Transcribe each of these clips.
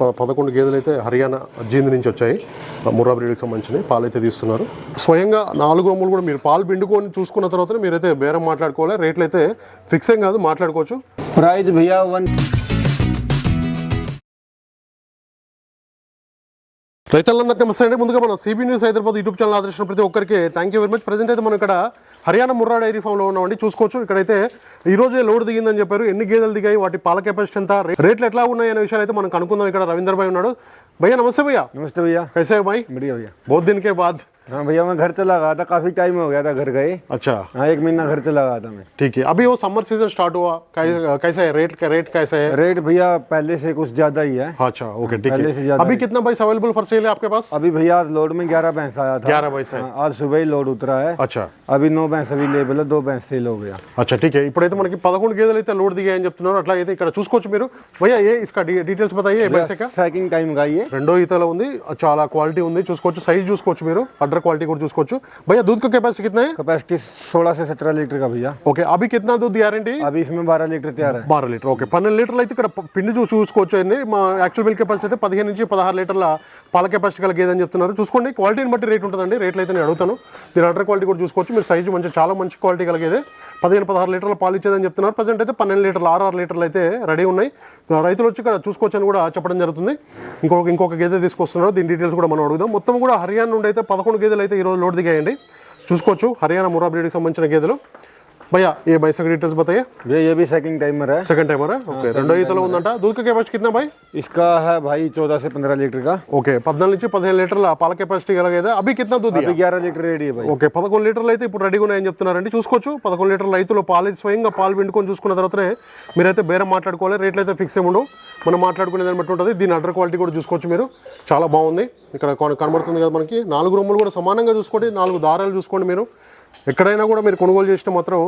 పదకొండు గేదెలు అయితే హర్యానా జీంది నుంచి వచ్చాయి. ముర్రా బ్రీడ్కి సంబంధించినవి పాలైతే తీస్తున్నారు. స్వయంగా నాలుగు అమ్ములు కూడా మీరు పాలు పిండుకొని చూసుకున్న తర్వాత మీరైతే బేరం మాట్లాడుకోవాలి. రేట్లు అయితే ఫిక్స్ ఏం కాదు మాట్లాడుకోవచ్చు. ప్రైజ్ బియా వన్ రైతులందరికీ నమస్తే అండి. ముందుగా మన CB news Hyderabad YouTube channel ఆదర్శించిన ప్రతి ఒక్కరికి thank you very much present అయితే మనం ఇక్కడ హర్యానా ముర్రా డైరీ ఫామ్లో ఉన్నామండి. చూసుకోవచ్చు. ఇక్కడైతే ఈ రోజే లోడ్ దిగిందని చెప్పారు. ఎన్ని గేదెలు దిగాయి? వాటి పాల కెపాసిటీ ఎంత? రేట్లు ఎట్లా ఉన్నాయి అనే విషయాలు అయితే మనం కనుక్కుందాం. ఇక్కడ రవీందర్ భాయ్ ఉన్నాడు. భయ్యా నమస్తే భయ్యా. నమస్తే భయ్యా. కైసే భాయ్. మీడియా భయ్యా. బౌద్ధ్ బాద్ हाँ भैया मैं घर चला गया था काफी टाइम हो गया था घर गए अच्छा हाँ एक महीना घर चला गया था मैं ठीक है अभी वो समर सीजन स्टार्ट हुआ कै- कैसा है रेट का रेट कैसा है रेट भैया पहले से कुछ ज्यादा ही है हाँ, अच्छा ओके ठीक पहले से है ज्यादा अभी है। कितना बाइस अवेलेबल फॉर सेल है आपके पास अभी भैया आज लोड में ग्यारह भैंस आया था 11 भैंस है। हाँ, आज सुबह ही लोड उतरा है अच्छा अभी नौ भैंस अवेलेबल है दो भैंस सेल हो गया అచ్చా ఠీక్ ఇప్పుడైతే మనకి పదకొండు గేదెలు అయితే లోడ్ దిగాయని చెప్తున్నారు అట్లా అయితే ఇక్కడ చూసుకోవచ్చు మీరు భయ్యా ఏ ఇస్కా డీటెయిల్స్ బతాయి ఏ బైసే కా सैकिंग टाइम का ये రెండో ఈతలో ఉంది చాలా క్వాలిటీ ఉంది చూసుకోవచ్చు సైజ్ చూసుకోవచ్చు మీరు అడ్డర్ క్వాలిటీ కూడా చూసుకోవచ్చు భయ్యా दूध का कैपेसिटी कितना है कैपेसिटी सोलह से सत्रह लीटर का भैया ఓకే అభి कितना दूध दिया रेंटी अभी इसमें बारह लीटर तैयार है బారో లీటర్ ఓకే పన్నెండు లీటర్లు అయితే ఇక్కడ ప- పిండి చూ చూసుకోవచ్చు అండి మా యాక్చువల్ మిల్క్ కెపాసిటీ అయితే పదిహేను నుంచి పదహారు లీటర్ల పాల కెపాసిటీ గల గేదని చెప్తున్నారు చూసుకోండి క్వాలిటీని బట్టి రేట్ ఉంటుందండి రేట్లు అయితే నేను అడుగుతాను దీని అటర్ క్వాలిటీ కూడా చూసుకోవచ్చు మీరు సైజు మంచి చాలా మంచి క్వాలిటీ కలిగేదే పదిహేను పదహారు లీటర్ల పాలు ఇచ్చేదని చెప్తున్నారు ప్రజెంట్ అయితే పన్నెండు లీటర్లు ఆరు ఆరు లీటర్లు అయితే రెడీ ఉన్నాయి రైతులు వచ్చి ఇక్కడ చూసుకోవచ్చు అని కూడా చెప్పడం జరుగుతుంది ఇంకొక ఇంకొక గేదె తీసుకొస్తున్నారు దీని డీటెయిల్స్ కూడా మనం అడుగుదాం మొత్తం కూడా హర్యానా నుండి అయితే పదకొండు గేదెలు అయితే ఈరోజు లోడ్ దిగాయండి. చూసుకోవచ్చు. హర్యానా మురా బ్రీడ్కి సంబంధించిన గేదెలు. భయ్యా ఏ बाइक का डिटेल्स बताइए। भैया ये भी सेकंड टाइमर है। सेकंड टाइमर है? రెండో ఈతలో ఉందంట दूध కెపాసిటీ కింద कितना भाई? इसका భాయ్ भाई 14 से 15 लीटर का। ओके నుంచి 15 లీటర్ల పాల కెపాసిటీ కలగేదా అభి కింద दूध दिया? 11 లీటర్ రెడీ भाई। ఓకే 11 లీటర్లు అయితే ఇప్పుడు రెడీగా ఉన్నాయని చెప్తున్నారండి చూసుకోవచ్చు 11 లీటర్ల రైతులు పాలు స్వయంగా పాలు పిండుకొని చూసుకున్న తర్వాతనే మీరైతే బేరం మాట్లాడుకోవాలి రేట్లు అయితే ఫిక్స్ ఏమి ఉండవు మనం మాట్లాడుకునే దాన్ని బట్టి ఉంటుంది దీని అడ్డర్ క్వాలిటీ కూడా చూసుకోవచ్చు మీరు చాలా బాగుంది ఇక్కడ కనబడుతుంది కదా మనకి నాలుగు రొమ్ములు కూడా సమానంగా చూసుకోండి నాలుగు దారాలు చూసుకోండి మీరు ఎక్కడైనా కూడా మీరు కొనుగోలు చేస్తే మాత్రం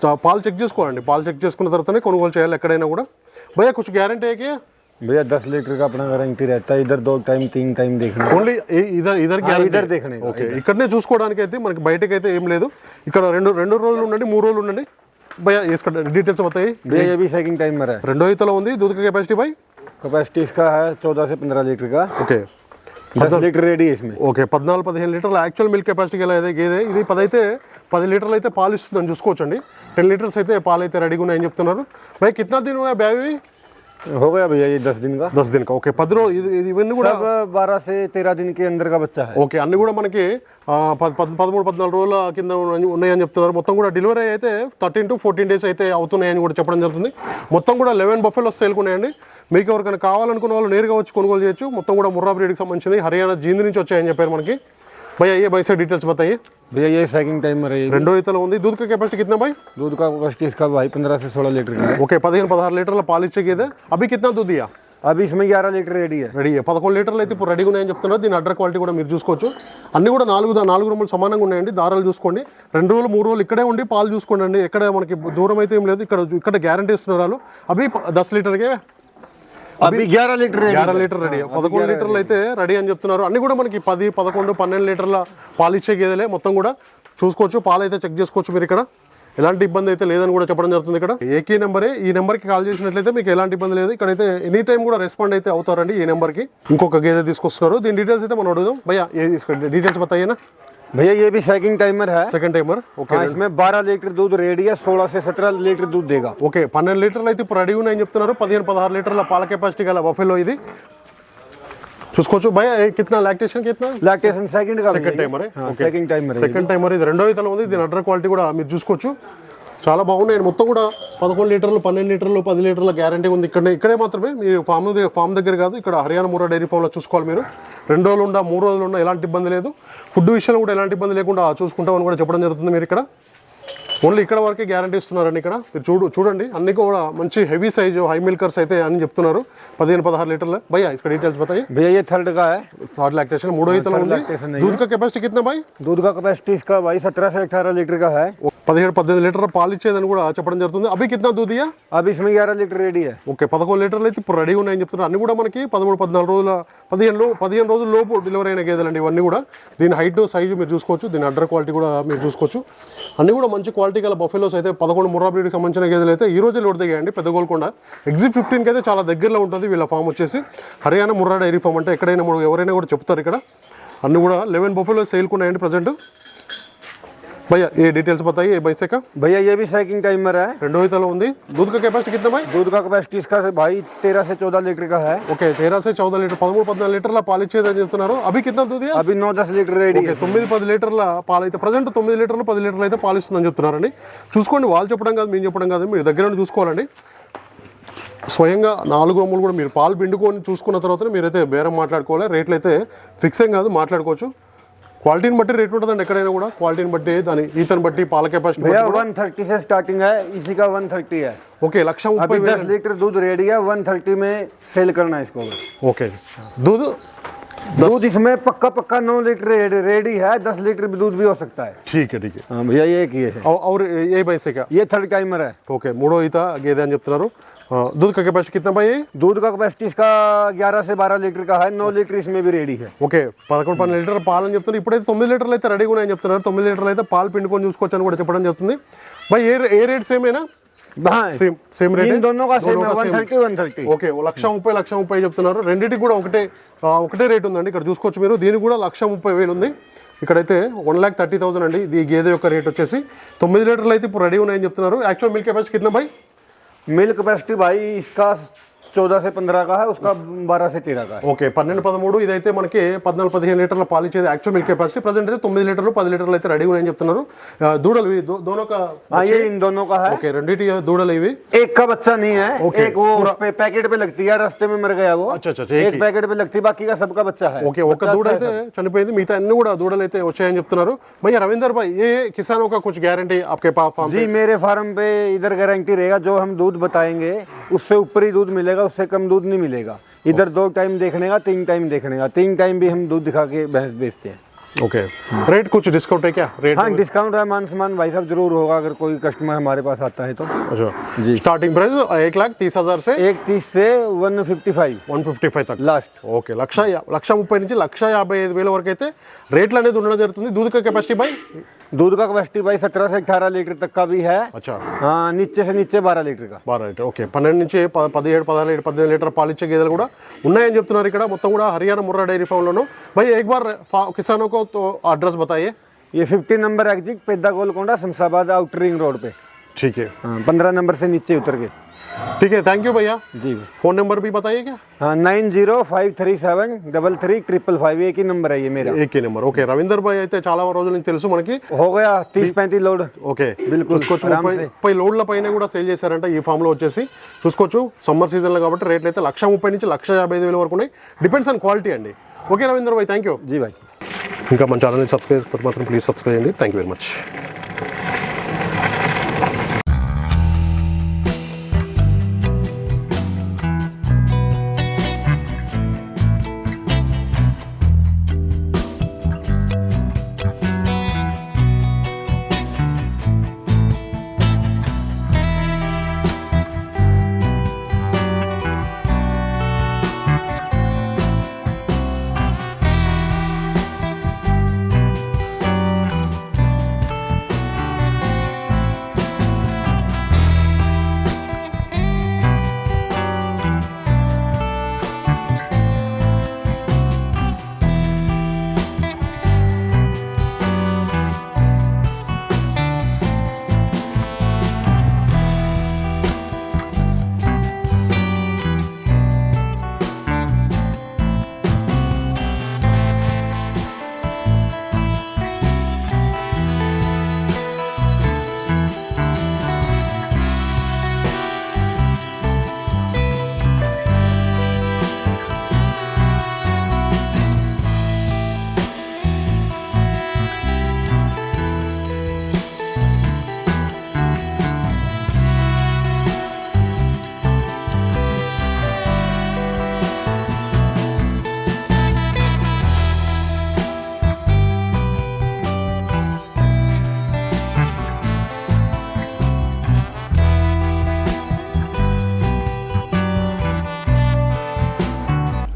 చా- పాలు చెక్ చేసుకోవాలండి పాలు చెక్ చేసుకున్న తర్వాతనే కొనుగోలు చేయాలి ఎక్కడైనా కూడా భయ్యా కొంచెం గ్యారంటీ है भैया दस लीटर का अपना गारंटी रहता है इधर दो टाइम तीन टाइम देखना ఓన్లీ ఇదర్ ఇదర్ ఇద్దరు देखने का, ఓకే ఇక్కడనే చూసుకోవడానికి అయితే మనకి బయటకి అయితే ఏం లేదు ఇక్కడ రెండు రెండు రోజులు ఉండండి మూడు రోజులు ఉండండి భయ इसका డీటెయిల్స్ बताइए भैया ये भी सैकिंग टाइमर है రెండో ఈతలో ఉంది दूध का कैपेसिटी भाई कैपेसिटी इसका है चौदह से पंद्रह लीटर का ఓకే లీటర్ రెడీ ఓకే పద్నాలుగు పదిహేను లీటర్ల యాక్చువల్ మిల్క్ కెపాసిటీ ఎలా అయితే గేదె ఇది పదైతే పది లీటర్లు అయితే పాలు ఇస్తుందని చూసుకోవచ్చండి. టెన్ లీటర్స్ అయితే పాలు అయితే రెడీగా ఉన్నాయని చెప్తున్నారు. బై కిतना दिन हुआ हो गया भैया ये दस दिन का దస్ దిన్ ఓకే పది రోజు ఇది ఇది ఇవన్నీ కూడా सब बारह से तेरह दिन के अंदर का बच्चा है ఓకే అన్ని కూడా మనకి ఆ, పద్ పద్- పదమూడు పద్నాలుగు రోజుల కింద ఉన్న- ఉన్నాయని చెప్తున్నారు మొత్తం కూడా డెలివరీ అయితే థర్టీన్ టు ఫోర్టీన్ డేస్ అయితే అవుతున్నాయని కూడా చెప్పడం జరుగుతుంది మొత్తం కూడా లెవెన్ బఫెలో సేల్కున్నాయండి మీకు ఎవరికైనా కావాలనుకున్న వాళ్ళు నేరుగా వచ్చి కొనుగోలు చేయొచ్చు మొత్తం కూడా ముర్రా బ్రీడ్కి సంబంధించింది హర్యానా జీంది నుంచి వచ్చాయని చెప్పారు మనకి భయ ఏ బైసే డీటెయిల్స్ बताइए भैया ये सेकंड टाइम में रहेगी రెండో ఈతలో ఉంది. దూద్ కెపాసిటీ కిतना भाई दूध का कैपेसिटी इसका भाई पंद्रह से सोलह लीटर का है ఓకే పదిహేను పదహారు లీటర్ల పాలు ఇచ్చే గేదె అభి కిतना దూద్ ఇయ్యా अभी इसमें ग्यारह लीटर रेडी రెడీ పదకొండు లీటర్లు అయితే ఇప్పుడు రెడీగా ఉన్నాయని చెప్తున్నారు. దీని అడ్ర క్వాలిటీ కూడా మీరు చూసుకోవచ్చు. అన్ని కూడా నాలుగు నాలుగు రూములు సమానంగా ఉన్నాయండి. దారాలు చూసుకోండి. రెండు రోజులు మూడు రోజులు ఇక్కడే ఉండి పాలు చూసుకోండి అండి. ఎక్కడ మనకి దూరం అయితే ఏం లేదు. ఇక్కడ ఇక్కడ గ్యారంటీ ఇస్తున్నారు వాళ్ళు. అవి దశ దస్ లీటర్కే రెడీ పదకొండు లీటర్లు అయితే రెడీ అని చెప్తున్నారు. అన్ని కూడా మనకి పది పదకొండు పన్నెండు లీటర్ల పాలు ఇచ్చే గేదెలే మొత్తం కూడా చూసుకోవచ్చు. పాలు అయితే చెక్ చేసుకోవచ్చు మీరు ఇక్కడ. ఎలాంటి ఇబ్బంది అయితే లేదని కూడా చెప్పడం జరుగుతుంది ఇక్కడ. ఏకే నెంబరే ఈ నెంబర్కి కాల్ చేసినట్లయితే మీకు ఎలాంటి ఇబ్బంది లేదు. ఇక్కడ అయితే ఎనీ టైం కూడా రెస్పాండ్ అయితే అవుతారండి ఈ నెంబర్కి. ఇంకొక గేదె తీసుకొస్తున్నారు. దీని డీటెయిల్స్ అయితే మనం అడుగుదాం. భయ్యా డీటెయిల్స్ బతాయినా भैया ये भी सेकंड टाइमर है। సెకండ్ టైమర్ ఓకే हाँ, इसमें 12 लीटर दूध रेडी है 16 से 17 लीटर दूध देगा। ఓకే పన్నెండు లీటర్లు అయితే ఇప్పుడు రెడీ ఉన్నాయని చెప్తున్నారు పదిహేను పదహారు లీటర్ల పాల కెపాసిటీ గల బఫెలో ఇది చూసుకోవచ్చు భయ ఏ లాక్టేషన్ కిतना लैक्टेशन सेकंड का second timer second timer second timer ఇది రెండో ఇతలో ఉంది దీని అడ్ర క్వాలిటీ కూడా మీరు చూసుకోవచ్చు చాలా బాగున్నాయి మొత్తం కూడా పదకొండు లీటర్లు పన్నెండు లీటర్లు పది లీటర్ల గ్యారంటీ ఉంది ఇక్కడ ఇక్కడే మాత్రమే మీ ఫామ్ దగ్గర ఫామ్ దగ్గర కాదు ఇక్కడ హర్యానా మూరా డైరీ ఫామ్లో చూసుకోవాలి మీరు రెండు రోజులు ఉండా మూడు రోజులు ఉండా ఎలాంటి ఇబ్బంది లేదు ఫుడ్ విషయంలో కూడా ఎలాంటి ఇబ్బంది లేకుండా చూసుకుంటామని కూడా చెప్పడం జరుగుతుంది మీరు ఇక్కడ ఓన్లీ ఇక్కడ వరకే గ్యారంటీ ఇస్తున్నారండి ఇక్కడ మీరు చూడు చూడండి అన్ని కూడా మంచి హెవీ సైజు హై మిల్కర్స్ అయితే అని చెప్తున్నారు పదిహేను పదహారు లీటర్ల భయ్యా ఇక్కడ డీటెయిల్స్ బతాయి भैया ये थर्ड का है థర్డ్ లాక్టేషన్ మూడో ఇతలో ఉంది lactation नहीं दूध का कैपेसिटी कितना भाई दूध का कैपेसिटी इसका भाई सत्रह से अठारह लीटर का है పదిహేడు పద్దెనిమిది లీటర్ పాలు ఇచ్చేదని కూడా చెప్పడం జరుగుతుంది. అవి కింద దూదియా అవి ఇసుమ లీటర్ రెడీ ఓకే పదకొండు లీటర్లు అయితే ఇప్పుడు రెడీ ఉన్నాయని చెప్తున్నారు. అన్ని కూడా మనకి పదమూడు పద్నాలుగు రోజుల పదిహేను పదిహేను రోజుల లోపు డెలివరీ అయిన గేదెలండి ఇవన్నీ కూడా. దీని హైట్ సైజు మీరు చూసుకోవచ్చు. దీని అడ్డర్ క్వాలిటీ కూడా మీరు చూసుకోవచ్చు. అన్ని కూడా మంచి క్వాలిటీ గల బఫెలోస్ అయితే పదకొండు ముర్రా బ్రీడ్కి సంబంధించిన గేదెలు అయితే ఈ రోజు లోడ్ దిగాయండి. పెద్ద గోల్కొండ. ఎగ్జిట్ ఫిఫ్టీన్కి అయితే చాలా దగ్గరలో ఉంటుంది. వీళ్ళ ఫామ్ వచ్చేసి హర్యానా ముర్రా డైరీ ఫామ్ అంటే ఎక్కడైనా ఎవరైనా కూడా చెప్తారు ఇక్కడ. అన్ని కూడా లెవెన్ బఫెలోస్ సేల్కున్నాయండి ప్రజెంట్ భయ్యా ఏ డీటెయిల్స్ बताइए ये भैंसे का भैया ये भी साइकिंग टाइमर है రెండో ఈతలో ఉంది दूध का कैपेसिटी कितना भाई दूध का कैपेसिटी इसका भाई तेरह से चौदह लीटर का है ఓకే తేరా సే చౌద లీటర్ పదమూడు పద్నాలుగు లీటర్ల పాలు ఇచ్చేదని చెప్తున్నారు అవి కింద దూది अभी नौ दस लीटर रेडी ఓకే తొమ్మిది పది లీటర్ల పాలు అయితే ప్రజెంట్ తొమ్మిది లీటర్లు పది లీటర్లు అయితే పాలు ఇస్తుందని చెప్తున్నారండి చూసుకోండి వాళ్ళు చెప్పడం కాదు మేము చెప్పడం కాదు మీరు దగ్గర నుండి చూసుకోవాలండి స్వయంగా నాలుగు అమ్ములు కూడా మీరు పాలు పిండుకొని చూసుకున్న తర్వాత మీరైతే బేరం మాట్లాడుకోవాలి రేట్లు అయితే ఫిక్స్ ఏం కాదు మాట్లాడుకోవచ్చు క్వాలిటీని బట్టి రేట్ ఉంటుందండి ఎక్కడైనా కూడా క్వాలిటీని బట్టి దాని ఈతని బట్టి పాల కెపాసిటీ भैया वन थर्टी से स्टार्टिंग है इसी का वन थर्टी है ఓకే లక్ష ముప్పై अभी दस लीटर दूध रेडी है वन थर्टी में सेल करना है इसको ఓకే दूध दूध इसमें पक्का पक्का नौ लीटर रेडी- रेडी है दस लीटर भी दूध भी हो सकता है ठीक है ठीक है हाँ भैया ये किए है और- और ఏ బైసేకా ये थर्ड टाइमर है ఓకే మూడో ఈత గేదె అని చెప్తున్నారు ఆ, दूध का कैपेसिटी कितना भाई दूध का कैपेसिटी इसका ग्यारह से बारह लीटर का है नौ लीटर इसमें भी रेडी है ఓకే పదకొండు పన్నెండు లీటర్ పాలు అని చెప్తున్నారు ఇప్పుడైతే తొమ్మిది లీటర్లు అయితే రెడీగా ఉన్నాయని చెప్తున్నారు తొమ్మిది లీటర్లు అయితే పాలు పిండుకొని చూసుకోవచ్చు అని కూడా చెప్పడం జరుగుతుంది బై ఏ ఏ రేట్ సేమేనా हाँ సేమ్ సేమ్ రేట్ इन दोनों का सेम है one thirty one thirty okay ఓ లక్ష ముప్పై లక్ష ముప్పై చెప్తున్నారు రెండింటికి కూడా ఒకటే ఆ, ఒకటే రేట్ ఉందండి ఇక్కడ చూసుకోవచ్చు మీరు దీనికి కూడా లక్ష ముప్పై వేలు ఉంది ఇక్కడైతే వన్ ల్యాక్ థర్టీ థౌసండ్ అండి ఈ గేదె యొక్క రేట్ వచ్చేసి తొమ్మిది లీటర్లు అయితే ఇప్పుడు రెడీ ఉన్నాయని చెప్తున్నారు యాక్చువల్ మిల్క్ కెపాసిటీ కింద బై मिल्क कैपेसिटी भाई इसका चौदह से पंद्रह का है उसका बारह से तेरह का है ఓకే పన్నెండు పదమూడు ఇదైతే మనకి పద్నాలుగు పదిహేను లీటర్ల పాలు ఇచ్చేది యాక్చువల్ మిల్క్ కెపాసిటీ ప్రజెంట్ అయితే తొమ్మిది లీటర్లు పది లీటర్లు అయితే రెడీ ఉన్నాయని చెప్తున్నారు ఆ, దూడలు ఇవి దో- దోనో ఒక हाँ ये इन दोनों का है ఓకే రెండింటి దూడలు ఇవి एक का बच्चा नहीं है ओके, एक वो उस पे पैकेट पे लगती है रास्ते में मर गया वो अच्छा, अच्छा, एक एक ही। पैकेट पे लगती है बाकी का सबका बच्चा है ఓకే ఒక్క దూడ అయితే చనిపోయింది మిగతా అన్ని కూడా దూడలు అయితే వచ్చాయని చెప్తున్నారు భయ్యా రవీందర్ భాయ్ ఏ కిసానో का कुछ गारंटी आपके पास फार्म जी मेरे फार्म पे इधर गारंटी रहेगा जो हम दूध बताएंगे उससे ऊपर ही दूध मिलेगा उससे कम दूध नहीं मिलेगा। इधर दो टाइम देखने का तीन टाइम देखने का। तीन टाइम भी हम दूध दिखा के भैंस बेचते हैं। ओके रेट कुछ डिस्काउंट है क्या रेट हाँ डिस्काउंट है मान सम्मान भाई साहब जरूर होगा अगर कोई कस्टमर हमारे पास आता है तो अच्छा स्टार्टिंग प्राइस एक लाख तीस हजार से एक तीस से one fifty five one fifty five తక్ लास्ट ఓకే లక్ష యా- లక్ష ముప్పై నుంచి లక్ష యాభై ఐదు వేల వరకు అయితే రేట్లు అనేది ఉండడం జరుగుతుంది దూద్ का కెపాసిటీ బై दूध का कैपेसिटी भाई सत्रह से अठारह लीटर तक का भी है అచ్చా हाँ नीचे से नीचे बारह लीटर का బాగా లీటర్ ఓకే పన్నెండు నుంచి ప- పదిహేడు పదహారు లీటర్ పద్దెనిమిది లీటర్ పాలు ఇచ్చే గేదెలు కూడా ఉన్నాయని చెప్తున్నారు ఇక్కడ మొత్తం కూడా హర్యానా ముర్రా డైరీ ఫామ్లోను భై एक बार फा- किसानों को तो एड्रेस बताइए ये fifty number exit Pedda Golconda Shamshabad outer ring road पे ठीक है हाँ पंद्रह नंबर से नीचे उतर के ठीक है थैंक यू भैया जी फोन नंबर भी बताइए क्या हाँ nine zero five three seven double three triple five एक ही नंबर है ये मेरा एक ही నెంబర్ ఓకే రవీందర్ భాయ్ అయితే చాలా రోజుల నుంచి తెలుసు మనకి हो गया तीस पैंतीस लोड ఓకే బిల్కుల్, చూసుకోవచ్చు ఆరామ్ ముప్పై సే. ముప్పై లోడ్ల పైన కూడా సేల్ చేశారంట ఈ ఫామ్ లో వచ్చేసి చూసుకోవచ్చు సమ్మర్ సీజన్లో కాబట్టి రేట్లు అయితే లక్ష ముప్పై నుంచి లక్ష యాభై ఐదు వేల వరకు ఉన్నాయి డిపెండ్స్ ఆన్ క్వాలిటీ అండి okay Ravinder Bhai thank you जी भाई ఇంకా మన ఛానల్ని సబ్స్క్రైబ్ చేసుకోకపోతే మాత్రం ప్లీజ్ సబ్స్క్రైబ్ చేయండి. Thank you very much